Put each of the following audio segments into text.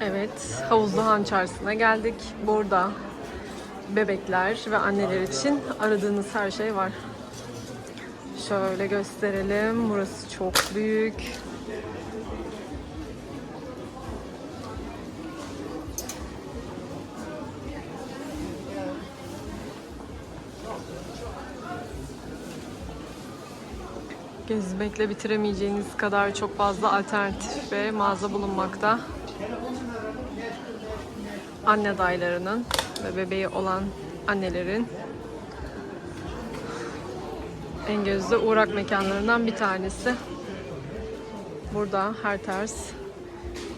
Evet, Havuzlu Han Çarşısı'na geldik. Burada bebekler ve anneler için aradığınız her şey var. Şöyle gösterelim. Burası çok büyük. Gezmekle bitiremeyeceğiniz kadar çok fazla alternatif ve mağaza bulunmakta Anne adaylarının ve bebeği olan annelerin en gözde uğrak mekanlarından bir tanesi. Burada her tarz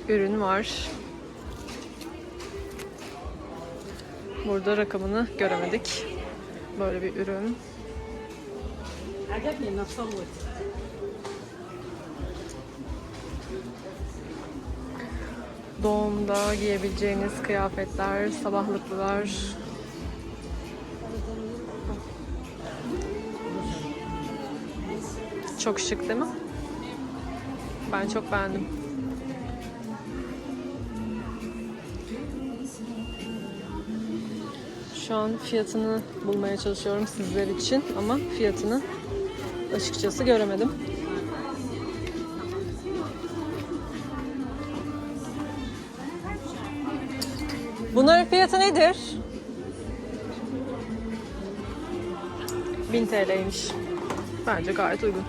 ürün var. Burada rakamını göremedik. Böyle bir ürün. عجبني انها تصوت Doğumda giyebileceğiniz kıyafetler, sabahlıklar. Çok şık değil mi? Ben çok beğendim. Şu an fiyatını bulmaya çalışıyorum sizler için ama fiyatını açıkçası göremedim. Bunların fiyatı nedir? 1000 TL'ymiş. Bence gayet uygun.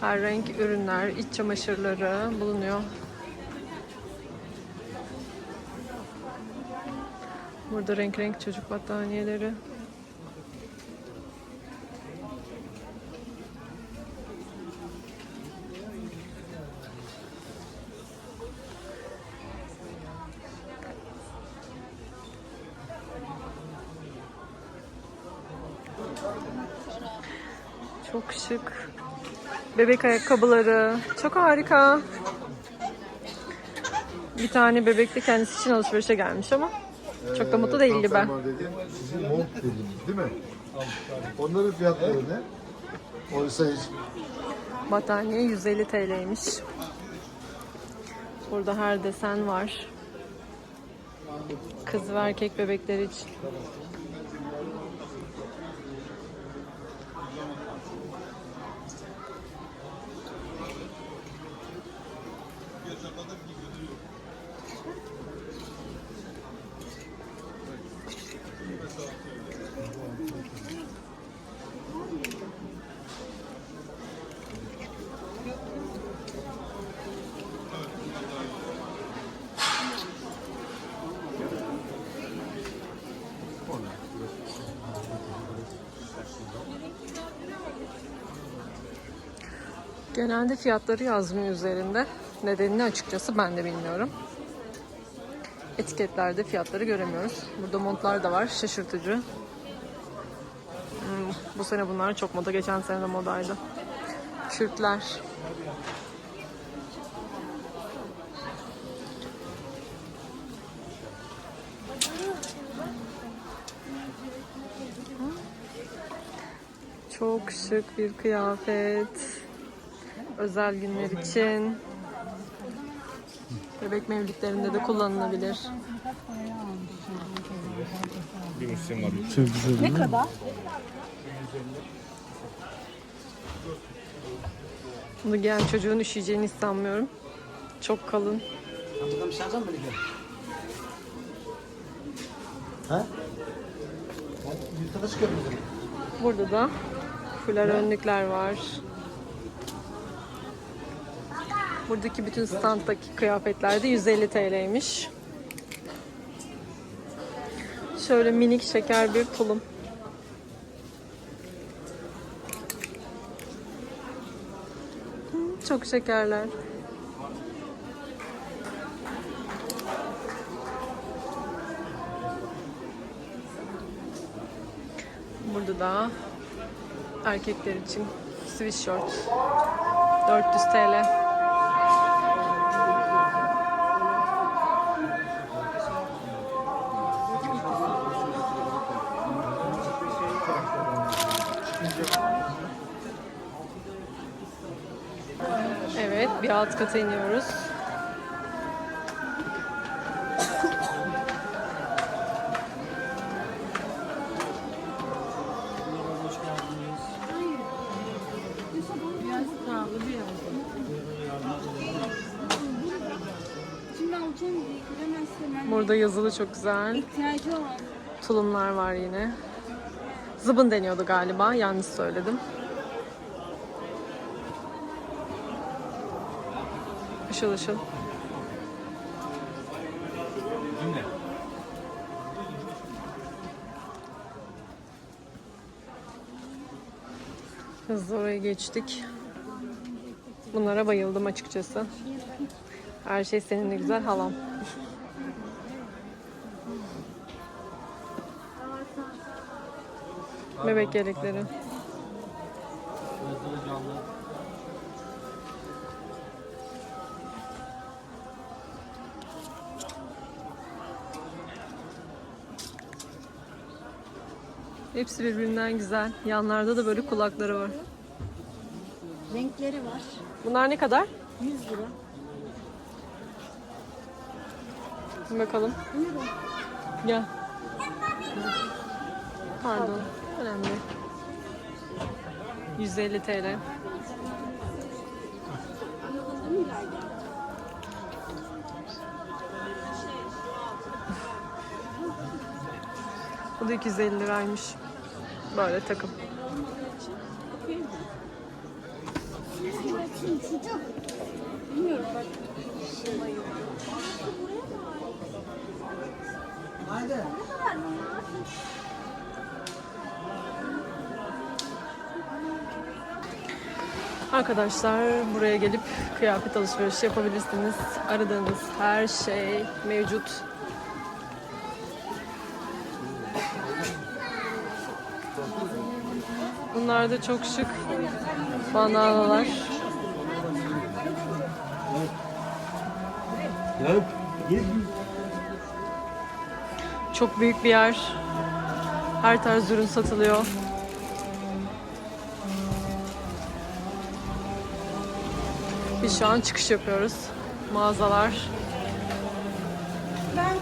Her renk ürünler, iç çamaşırları bulunuyor. Burada renk renk çocuk battaniyeleri. Çok şık. Bebek ayakkabıları. Çok harika. Bir tane bebek de kendisi için alışverişe gelmiş ama çok da mutlu değildi ben. Dediğin sizin mont dediğiniz değil mi? Onların fiyatları ne? Oysa hiç Battaniye 150 TL'ymiş. Burada her desen var. Kız ve erkek bebekler için. Genelde fiyatları yazmıyor üzerinde. Nedenini açıkçası ben de bilmiyorum. Etiketlerde fiyatları göremiyoruz. Burada montlar da var. Şaşırtıcı. Hmm, bu sene bunlar çok moda. Geçen sene de modaydı. Kürtler. Çok şık bir kıyafet. Özel günler için. Bebek mevlütlerinde de kullanılabilir. Ne kadar? Bunu giyen çocuğun üşüyeceğini hiç sanmıyorum. Çok kalın. Burada mısın mı ligin? Ha? Yurtta çıkıyorum dedim. Burada da fular önlükler var. Buradaki bütün standdaki kıyafetler de 150 TL'ymiş. Şöyle minik şeker bir tulum. Çok şekerler. Burada da erkekler için sweatshirt 400 TL. Bir alt kata iniyoruz. Burada yazılı çok güzel. Tulumlar var yine. Zıbın deniyordu galiba. Yanlış söyledim. Işıl ışıl. Hızlı oraya geçtik. Bunlara bayıldım açıkçası. Her şey seninle güzel halam. Bebek yelekleri. Hepsi birbirinden güzel. Yanlarda da böyle kulakları var. Renkleri var. Bunlar ne kadar? 100 lira. Bakalım. Gel. Pardon. Önemli. 150 TL. Bu da 250 liraymış. Böyle takım. Bilmiyorum bak. Haydi. Arkadaşlar buraya gelip kıyafet alışverişi yapabilirsiniz. Aradığınız her şey mevcut. Bunlar da çok şık bandanalar. Çok büyük bir yer. Her tarz ürün satılıyor. Biz şu an çıkış yapıyoruz. Mağazalar. Ben